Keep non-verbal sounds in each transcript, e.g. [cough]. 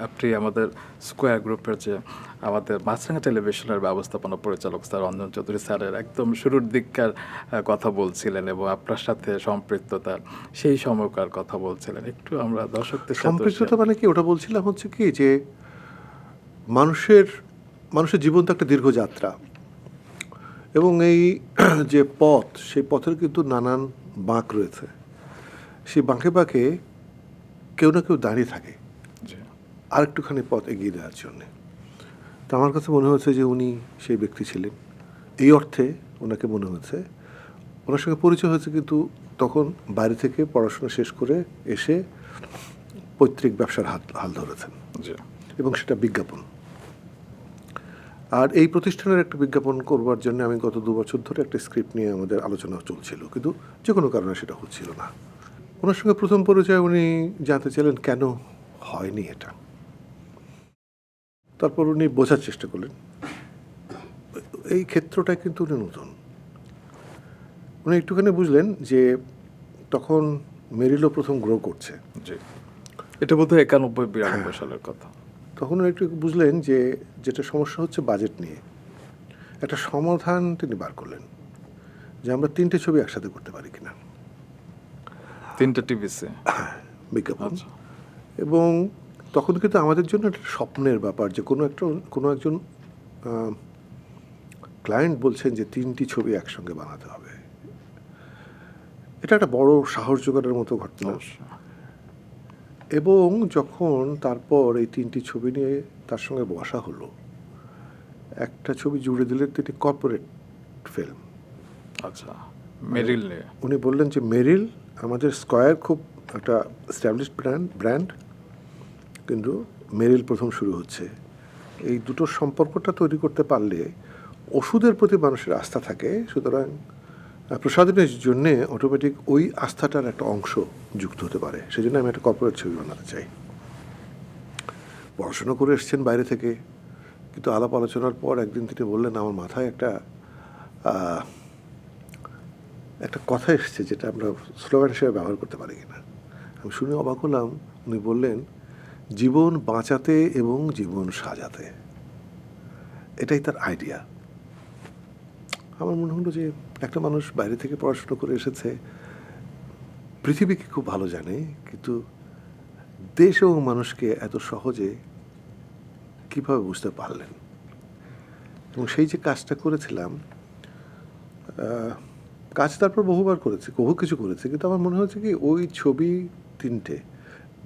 আপনি আমাদের স্কোয়ার গ্রুপের যে আমাদের মাছরাঙ্গা টেলিভিশনের ব্যবস্থাপনা পরিচালক স্যার রঞ্জন চৌধুরী স্যারের একদম শুরুর দিককার কথা বলছিলেন এবং আপনার সাথে সম্পৃক্ততার সেই সময়কার কথা বলছিলেন। একটু আমরা দর্শকদের সম্পৃক্ততা মানে কি? ওটা বলছিলাম হচ্ছে কি যে মানুষের মানুষের জীবন তো একটা দীর্ঘ যাত্রা। এবং এই [clears throat] যে পথ সেই পথের কিন্তু নানান বাঁক রয়েছে। সেই বাঁকে বাঁকে কেউ না কেউ দাঁড়িয়ে থাকে। আর একটুখানি পথ এগিয়ে দেওয়ার জন্যে। তো আমার কাছে মনে হয়েছে যে উনি সেই ব্যক্তি ছিলেন। এই অর্থে ওনাকে মনে হয়েছে। ওনার সঙ্গে পরিচয় হয়েছে কিন্তু তখন বাইরে থেকে পড়াশোনা শেষ করে এসে পৈতৃক ব্যবসার হাত হাল ধরেছেন। এবং সেটা বিজ্ঞাপন। আর এই প্রতিষ্ঠানের একটা বিজ্ঞাপন করবার জন্য আমি গত দু বছর ধরে একটা স্ক্রিপ্ট নিয়ে আমাদের আলোচনা চলছিল কিন্তু যে কোনো কারণে সেটা হচ্ছিল না। ওনার সঙ্গে প্রথম পরিচয় উনি জানতে চাইলেন কেন হয়নি এটা? তারপর উনি বোঝার চেষ্টা করলেন। এই ক্ষেত্রটা কিন্তু উনি নতুন। উনি একটুখানি বুঝলেন যে তখন মেরিলো প্রথম গ্রো করছে। জি। এটা বোধহয় একানব্বই বিরানব্বই সালের কথা। তখন উনি একটু বুঝলেন যে যেটা সমস্যা হচ্ছে বাজেট নিয়ে। একটা সমাধান তিনি বার করলেন যে আমরা তিনটে ছবি একসাথে করতে পারি কিনা। তিনটা টিভিসে। বিজ্ঞাপন। আচ্ছা। এবং তখন কিন্তু আমাদের জন্য একটা স্বপ্নের ব্যাপার যে কোনো একটা কোনো একজন ক্লায়েন্ট বলছেন যে তিনটি ছবি একসঙ্গে বানাতে হবে। এটা একটা বড় সাহস জোগাড়ের মতো ঘটনা। এবং যখন তারপর এই তিনটি ছবি নিয়ে তার সঙ্গে বসা হলো একটা ছবি জুড়ে দিলেন তিনি কর্পোরেট ফিল্ম আচ্ছা মেরিল উনি বললেন যে মেরিল আমাদের স্কয়ার খুব একটা স্ট্যাবলিশড ব্র্যান্ড ব্র্যান্ড কিন্তু মেরিল প্রথম শুরু হচ্ছে। এই দুটোর সম্পর্কটা তৈরি করতে পারলে ওষুধের প্রতি মানুষের আস্থা থাকে। সুতরাং প্রসাধনের জন্যে অটোমেটিক ওই আস্থাটার একটা অংশ যুক্ত হতে পারে। সেজন্য আমি একটা কর্পোরেট ছবি বানাতে চাই। পড়াশোনা করে এসছেন বাইরে থেকে, কিন্তু আলাপ আলোচনার পর একদিন তিনি বললেন, আমার মাথায় একটা একটা কথা এসছে যেটা আমরা স্লোগান হিসেবে ব্যবহার করতে পারি কিনা? আমি শুনে অবাক হলাম। উনি বললেন জীবন বাঁচাতে এবং জীবন সাজাতে। এটাই তার আইডিয়া আমার মনে হলো যে একটা মানুষ বাইরে থেকে পড়াশোনা করে এসেছে, পৃথিবীকে খুব ভালো জানে, কিন্তু দেশ এবং মানুষকে এত সহজে কীভাবে বুঝতে পারলেন? এবং সেই যে কাজটা করেছিলাম কাজ তারপর বহুবার করেছি, বহু কিছু করেছি, কিন্তু আমার মনে হচ্ছে কি ওই ছবি তিনটে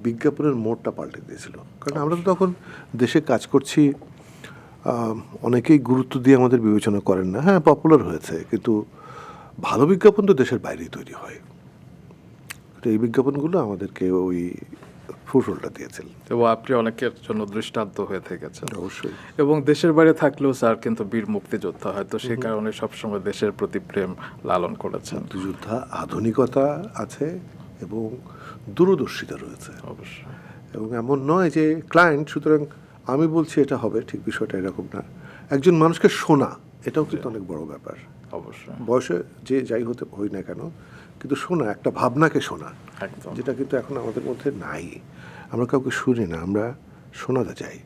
বিজ্ঞাপনের মোড়টা পাল্টে দিয়েছিল। কারণ আমরা তো তখন দেশে কাজ করছি অনেকেই গুরুত্ব দিয়ে আমাদের বিবেচনা করেন না। হ্যাঁ পপুলার হয়েছে কিন্তু ভালো বিজ্ঞাপন তো দেশের বাইরেই তৈরি হয়। এই বিজ্ঞাপনগুলো আমাদেরকে ওই ফুটরোলটা দিয়েছিল। এবং আপনি অনেকের জন্য দৃষ্টান্ত হয়ে থেকেছেন। অবশ্যই। এবং দেশের বাইরে থাকলেও স্যার কিন্তু বীর মুক্তিযোদ্ধা হয়তো সে কারণে সবসময় দেশের প্রতি প্রেম লালন করেছেন। মুক্তিযোদ্ধা আধুনিকতা আছে এবং দূরদর্শিতা রয়েছে। অবশ্যই। এবং এমন নয় যে ক্লায়েন্ট সুতরাং আমি বলছি এটা হবে ঠিক বিষয়টা এরকম না। একজন মানুষকে শোনা এটাও কিন্তু অনেক বড় ব্যাপার। অবশ্যই। বয়সে যে যাই হতে হই না কেন কিন্তু শোনা একটা ভাবনাকে শোনা যেটা কিন্তু এখন আমাদের মধ্যে নাই। আমরা কাউকে শুনি না আমরা শোনাতে চাই।